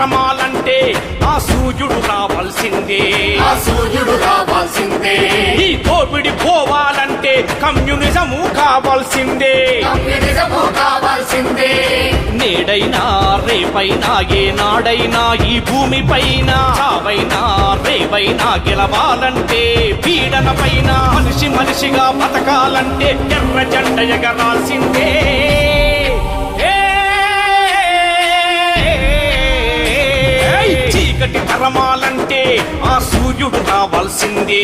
తరమాలంటే ఆ సూర్యుడు రావాల్సిందే. ఆ సూర్యుడు రావాల్సిందే. ఈ దోపిడి పోవాలంటే కమ్యూనిజము కావాల్సిందే. కమ్యూనిజము కావాల్సిందే. నేడైనా రేపైనా ఏ నాడైనా ఈ భూమి పైన చావైనా రేవైనా గెలవాలంటే పీడన పైన మనిషి మనిషిగా బతకాలంటే ఎర్ర జెండ ఎగరాల్సిందే. చీకటి తరమాలంటే ఆ సూర్యుడు కావాల్సిందే.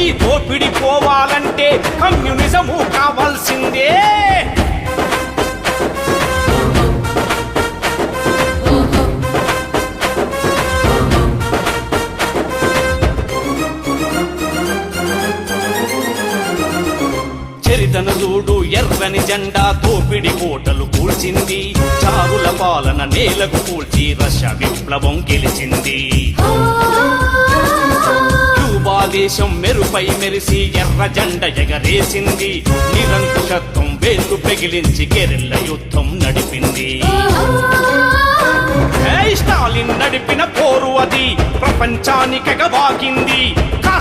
ఈ దోపిడి పోవాలంటే కమ్యూనిజము కావాల్సిందే. చరితన చూడు ఎర్రని జెండా తోపిడి కోటలు కూల్చింది. చారుల పాలన నేలకు కూల్చి రష్య విప్లవం గెలిచింది. క్యూబా దేశం మెరుపై మెరిసి ఎర్ర జెండ ఎగరేసింది. నిరంకుశత్వం వేలు పెగిలించి గెరిల్ల యుద్ధం నడిపింది. స్టాలిన్ నడిపిన పోరు అది. ప్రపంచానికగ వాకింది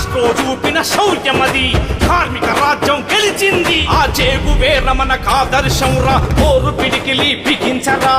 మాస్కో చూపిన శౌర్యమది. కార్మిక రాజ్యం గెలిచింది. ఆ చేగు వేర మనకు రా పోరు పిడికిలి బిగించరా.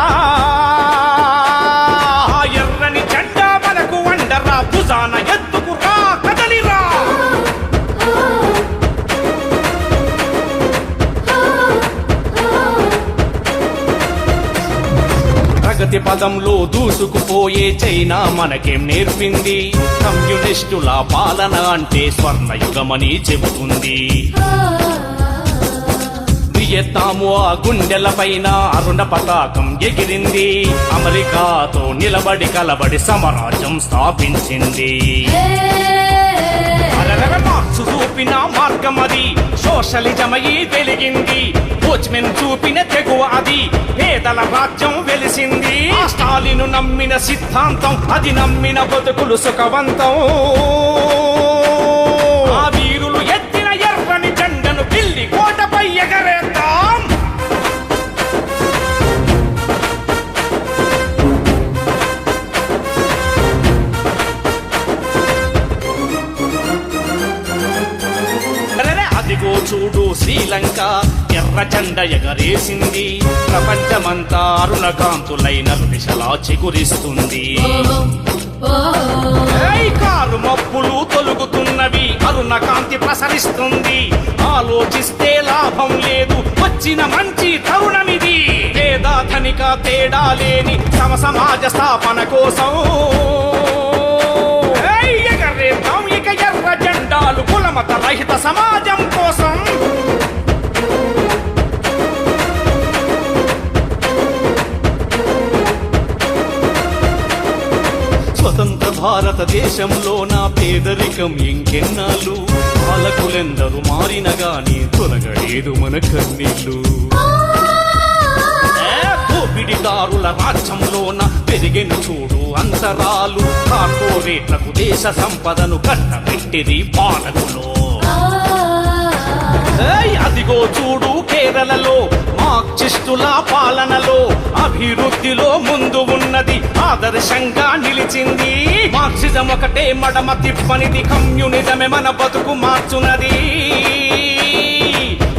ప్రతి పదంలో దూసుకుపోయే చైనా మనకేం నేర్పింది? కమ్యూనిస్టుల పాలన అంటే స్వర్ణయుగమని చెబుతుంది. వియత్నాము ఆ గుండెల పైన అరుణ పతాకం ఎగిరింది. అమెరికాతో నిలబడి కలబడి సమరాజ్యం స్థాపించింది. చూపిన మార్గం అది. సోషలిజమయి వెలిగింది. కోచ్మెన్ చూపిన తెగువ అది. పేదల రాజ్యం వెలిసింది. స్టాలిను నమ్మిన సిద్ధాంతం అది నమ్మిన బతుకులు సుఖవంతం. శ్రీలంక ఎర్ర జెండ ఎగరేసింది. ప్రపంచమంతా అరుణ కాంతులైన దిశలా చిగురిస్తుంది. ఏయ్ కారు తొలుగుతున్నవి అరుణ కాంతి ప్రసరిస్తుంది. ఆలోచిస్తే లాభం లేదు వచ్చిన మంచి తరుణమిది. పేద ధనిక తేడా లేని సమ సమాజ స్థాపన కోసం. భారతదేశంలో నా పేదరికం ఇంకెన్నాళ్ళు? పాలకులెందరూ మారిన గాని తొలగలేదు మన కన్నీళ్ళు. దారుల రాజ్యంలోన పెరిగిన చూడు అంతరాలు. కార్పొరేట్లకు దేశ సంపదను కట్టబెట్టిది పాలకులో. అదిగో చూడు కేరళలో మార్క్సిస్టుల పాలనలో అభివృద్ధిలో ముందు ఉన్నది ఆదర్శంగా నిలిచింది. మార్క్సిజం ఒకటే మడమ తిప్పనిది కమ్యూనిజమే మన బతుకు మార్చున్నది.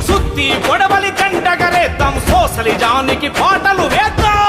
సుత్తి పొడవలి జంటగరేద్దాం సోషలిజానికి పాటలు వేద్దాం.